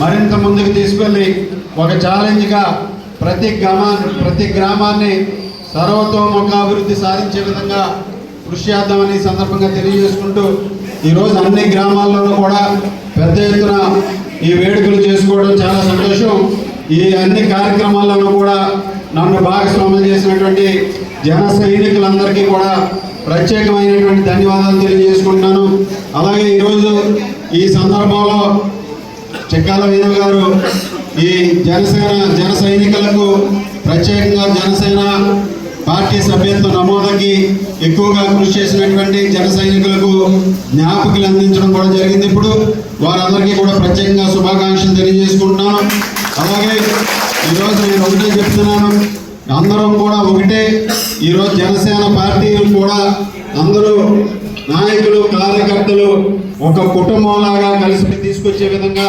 మరింత ముందుకు తీసుకెళ్ళి ఒక ఛాలెంజ్గా ప్రతి గ్రామా ప్రతి గ్రామాన్ని సర్వతోముఖాభివృద్ధి సాధించే విధంగా కృషి చేద్దామని సందర్భంగా తెలియజేసుకుంటూ ఈరోజు అన్ని గ్రామాల్లోనూ కూడా పెద్ద ఎత్తున ఈ వేడుకలు చేసుకోవడం చాలా సంతోషం. ఈ అన్ని కార్యక్రమాల్లోనూ కూడా నన్ను భాగస్వామ్యం చేసినటువంటి జన సైనికులందరికీ కూడా ప్రత్యేకమైనటువంటి ధన్యవాదాలు తెలియజేసుకుంటున్నాను. అలాగే ఈరోజు ఈ సందర్భంలో చెక్కాల వీరవ గారు ఈ జనసేన జన సైనికులకు ప్రత్యేకంగా జనసేన పార్టీ సభ్యత్వ నమోదకి ఎక్కువగా కృషి చేసినటువంటి జన సైనికులకు జ్ఞాపకులు అందించడం కూడా జరిగింది. ఇప్పుడు వారందరికీ కూడా ప్రత్యేకంగా శుభాకాంక్షలు తెలియజేసుకుంటున్నాను. అలాగే ఈరోజు నేను ఒకటే చెప్తున్నాను. అందరం కూడా ఒకటే. ఈరోజు జనసేన పార్టీ కూడా అందరూ నాయకులు కార్యకర్తలు ఒక కుటుంబంలాగా కలిసి తీసుకొచ్చే విధంగా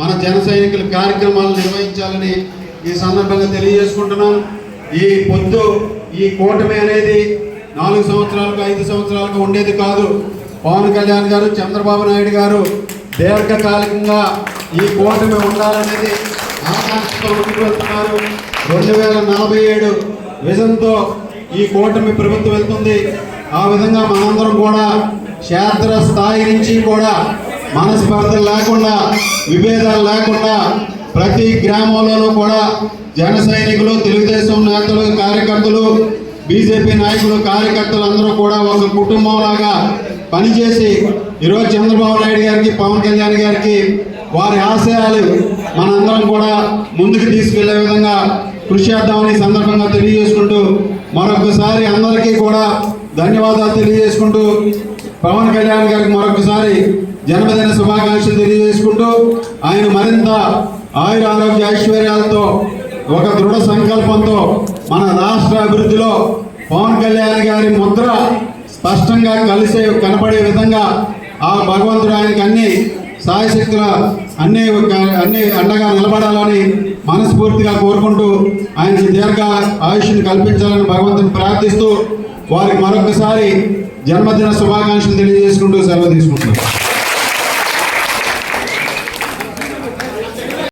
మన జన సైనికుల కార్యక్రమాలు నిర్వహించాలని ఈ సందర్భంగా తెలియజేసుకుంటున్నాను. ఈ పొద్దు ఈ కూటమి అనేది నాలుగు సంవత్సరాలకు ఐదు సంవత్సరాలకు ఉండేది కాదు. పవన్ కళ్యాణ్ గారు చంద్రబాబు నాయుడు గారు దీర్ఘకాలికంగా ఈ కూటమి ఉండాలనేది ఆకాంక్షతో ముందుకు రెండు వేల నలభై ఏడు విజన్తో ఈ కూటమి ప్రభుత్వం వెళ్తుంది. ఆ విధంగా మనందరం కూడా క్షేత్ర స్థాయి నుంచి కూడా మనస్పర్ధలు లేకుండా విభేదాలు లేకుండా ప్రతి గ్రామంలోనూ కూడా జన సైనికులు తెలుగుదేశం నేతలు కార్యకర్తలు బీజేపీ నాయకులు కార్యకర్తలు అందరూ కూడా ఒక కుటుంబంలాగా పనిచేసి ఈరోజు చంద్రబాబు నాయుడు గారికి పవన్ కళ్యాణ్ గారికి వారి ఆశయాలు మనందరం కూడా ముందుకు తీసుకెళ్ళే విధంగా కృషి చేద్దామని సందర్భంగా తెలియజేసుకుంటూ మరొకసారి అందరికీ కూడా ధన్యవాదాలు తెలియజేసుకుంటూ పవన్ కళ్యాణ్ గారికి మరొకసారి జన్మదిన శుభాకాంక్షలు తెలియజేసుకుంటూ ఆయన మరింత ఆయుర ఆరోగ్య ఐశ్వర్యాలతో ఒక దృఢ సంకల్పంతో మన రాష్ట్ర అభివృద్ధిలో పవన్ కళ్యాణ్ గారి ముద్ర స్పష్టంగా కలిసే కనపడే విధంగా ఆ భగవంతుడు ఆయనకి అన్ని సాయశక్తుల అన్ని అన్ని అండగా నిలబడాలని మనస్ఫూర్తిగా కోరుకుంటూ ఆయనకి దీర్ఘ ఆయుష్ని కల్పించాలని భగవంతుని ప్రార్థిస్తూ వారికి మరొకసారి జన్మదిన శుభాకాంక్షలు తెలియజేసుకుంటూ సెలవు తీసుకుంటున్నాను